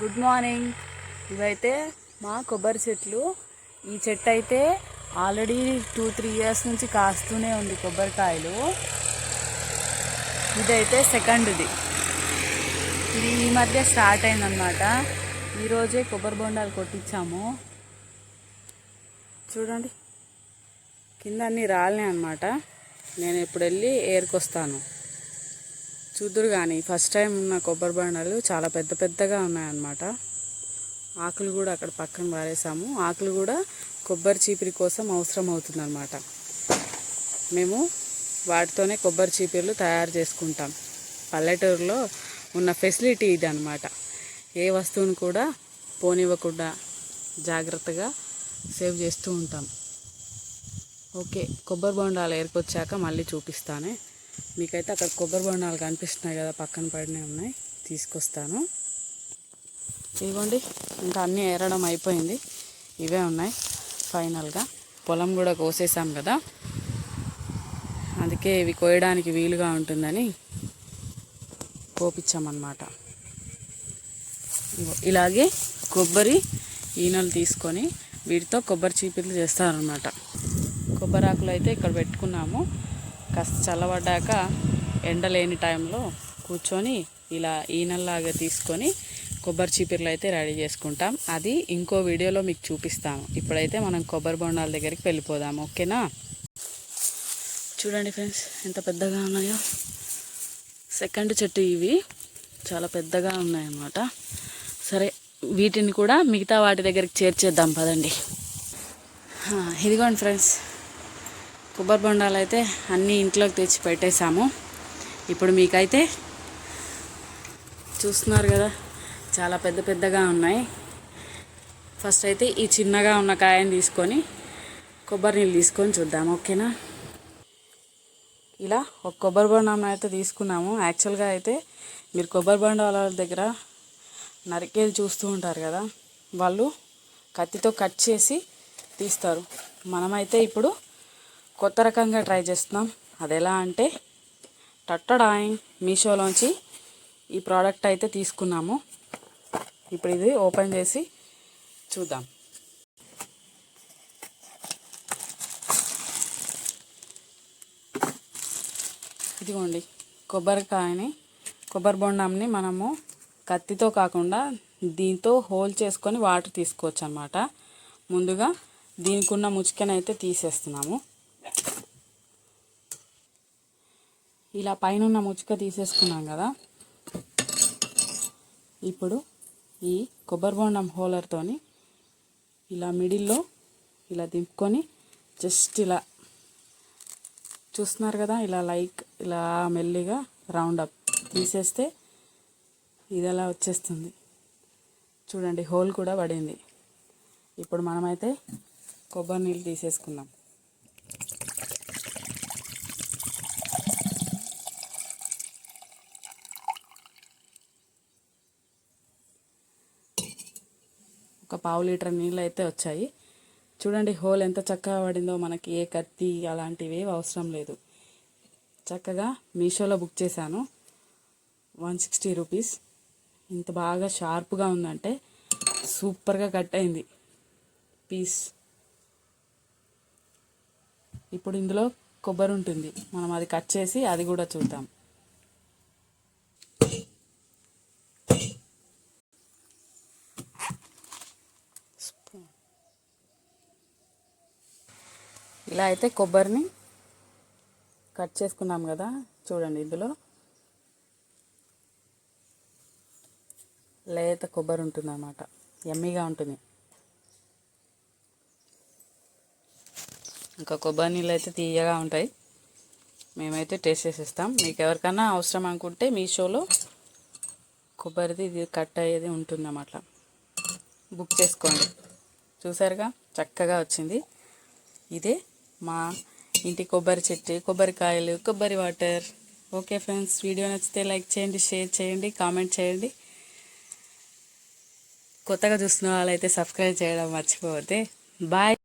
Good morning. ఇవైతే మా కొబ్బరి చెట్లు. ఈ చెట్టు అయితే ఆల్రెడీ టూ త్రీ ఇయర్స్ నుంచి కాస్తూనే ఉంది కొబ్బరికాయలు. ఇదైతే సెకండ్ది. ఇది ఈ మధ్య స్టార్ట్ అయిందనమాట ఈరోజే కొబ్బరి బొండాలు కొట్టించాము. చూడండి. కింద అన్నీ రాలినాయి అనమాట నేను ఇప్పుడు వెళ్ళి ఏరుకొస్తాను. చూద్దురు కానీ ఫస్ట్ టైం ఉన్న కొబ్బరి బండాలు చాలా పెద్ద పెద్దగా ఉన్నాయన్నమాట. ఆకులు కూడా అక్కడ పక్కన పారేసాము ఆకులు కూడా కొబ్బరి చీపిరి కోసం అవసరం అవుతుందన్నమాట. మేము వాటితోనే కొబ్బరి చీపిర్లు తయారు చేసుకుంటాం. పల్లెటూరులో ఉన్న ఫెసిలిటీ ఇది అనమాట ఏ వస్తువును కూడా పోనివ్వకుండా జాగ్రత్తగా సేవ్ చేస్తూ ఉంటాం. ఓకే కొబ్బరి బొండాలు ఏరుకొచ్చాక మళ్ళీ చూపిస్తానే. మీకైతే అక్కడ కొబ్బరి బొండాలు కనిపిస్తున్నాయి కదా పక్కన పడినవి ఉన్నాయి. తీసుకొస్తాను. ఇవ్వండి ఇంకా అన్నీ ఏరడం అయిపోయింది. ఇవే ఉన్నాయి ఫైనల్గా. పొలం కూడా కోసేసాం కదా. అందుకే ఇవి కోయడానికి వీలుగా ఉంటుందని కోపించామన్నమాట. ఇలాగే కొబ్బరి ఈనెలు తీసుకొని వీటితో కొబ్బరి చీపిర్లు చేస్తారనమాట కొబ్బరి ఆకులు అయితే ఇక్కడ పెట్టుకున్నాము. కాస్త చల్లబడ్డాక ఎండ లేని టైంలో కూర్చొని ఇలా ఈనల్లాగా తీసుకొని కొబ్బరి చీపిర్లు అయితే రెడీ చేసుకుంటాం. అది ఇంకో వీడియోలో మీకు చూపిస్తాము. ఇప్పుడైతే మనం కొబ్బరి బొండాల దగ్గరికి వెళ్ళిపోదాం ఓకేనా? చూడండి ఫ్రెండ్స్ ఎంత పెద్దగా ఉన్నాయో. సెకండ్ చెట్టు ఇవి. చాలా పెద్దగా ఉన్నాయన్నమాట. సరే వీటిని కూడా మిగతా వాటి దగ్గరికి చేర్చేద్దాం పదండి. ఇదిగోండి ఫ్రెండ్స్. కొబ్బరి బొండాలు అయితే అన్నీ ఇంట్లోకి తెచ్చి పెట్టేశాము. ఇప్పుడు మీకైతే చూస్తున్నారు కదా చాలా పెద్ద పెద్దగా ఉన్నాయి. ఫస్ట్ అయితే ఈ చిన్నగా ఉన్న కాయని తీసుకొని కొబ్బరి నీళ్ళు తీసుకొని చూద్దాం ఓకేనా? ఇలా ఒక కొబ్బరి బొండం అయితే తీసుకున్నాము. యాక్చువల్గా అయితే మీరు కొబ్బరి బొండాల దగ్గర నరికేది చూస్తూ ఉంటారు కదా వాళ్ళు కత్తితో కట్ చేసి తీస్తారు. మనమైతే ఇప్పుడు కొత్త రకంగా ట్రై చేస్తున్నాం. అది ఎలా అంటే టట్టడాయ్ మీషోలోంచి ఈ ప్రోడక్ట్ అయితే తీసుకున్నాము. ఇప్పుడు ఇది ఓపెన్ చేసి చూద్దాం. ఇదిగోండి కొబ్బరికాయని కొబ్బరి బొండంని మనము కత్తితో కాకుండా దీంతో హోల్ చేసుకొని వాటర్ తీసుకోవచ్చు అనమాట ముందుగా దీనికి ఉన్న ముచ్చుకనైతే తీసేస్తున్నాము. ఇలా పైన ఉన్న ముచ్చుక తీసేసుకున్నాం కదా. ఇప్పుడు ఈ కొబ్బరి బొండం హోలర్తోని ఇలా మిడిల్లో ఇలా దింపుకొని జస్ట్ ఇలా చూస్తున్నారు కదా ఇలా లైక్ ఇలా మెల్లిగా రౌండ్ అప్ తీసేస్తే ఇది అలా వచ్చేస్తుంది. చూడండి హోల్ కూడా పడింది. ఇప్పుడు మనమైతే కొబ్బరి నీళ్ళు తీసేసుకుందాం. ఒక పావు లీటర్ నీళ్ళు అయితే వచ్చాయి. చూడండి హోల్ ఎంత చక్కగా పడిందో మనకి. ఏ కత్తి అలాంటివి అవసరం లేదు. చక్కగా మీషోలో బుక్ చేశాను. One sixty rupees. ఇంత బాగా షార్ప్గా ఉందంటే సూపర్గా కట్ అయింది. పీస్. ఇప్పుడు ఇందులో కొబ్బరి ఉంటుంది. మనం అది కట్ చేసి అది కూడా చూద్దాం. ఇలా అయితే కొబ్బరిని కట్ చేసుకున్నాం కదా చూడండి ఇందులో. లేత కొబ్బరి ఉంటుంది అన్నమాట ఎమ్మీగా ఉంటుంది. ఇంకా కొబ్బరి నీళ్ళు అయితే తీయగా ఉంటాయి. మేమైతే టేస్ట్ చేసేస్తాం. మీకు ఎవరికైనా అవసరం అనుకుంటే మీషోలో కొబ్బరిది ఇది కట్ అయ్యేది ఉంటుందన్నమాట. బుక్ చేసుకోండి. చూసారుగా? చక్కగా వచ్చింది. ఇదే మా ఇంటి కొబ్బరి చెట్టు కొబ్బరికాయలు కొబ్బరి వాటర్. ఓకే ఫ్రెండ్స్ వీడియో నచ్చితే లైక్ చేయండి షేర్ చేయండి కామెంట్ చేయండి. కొత్తగా చూస్తున్న వాళ్ళైతే సబ్స్క్రైబ్ చేయడం మర్చిపోతే బాయ్.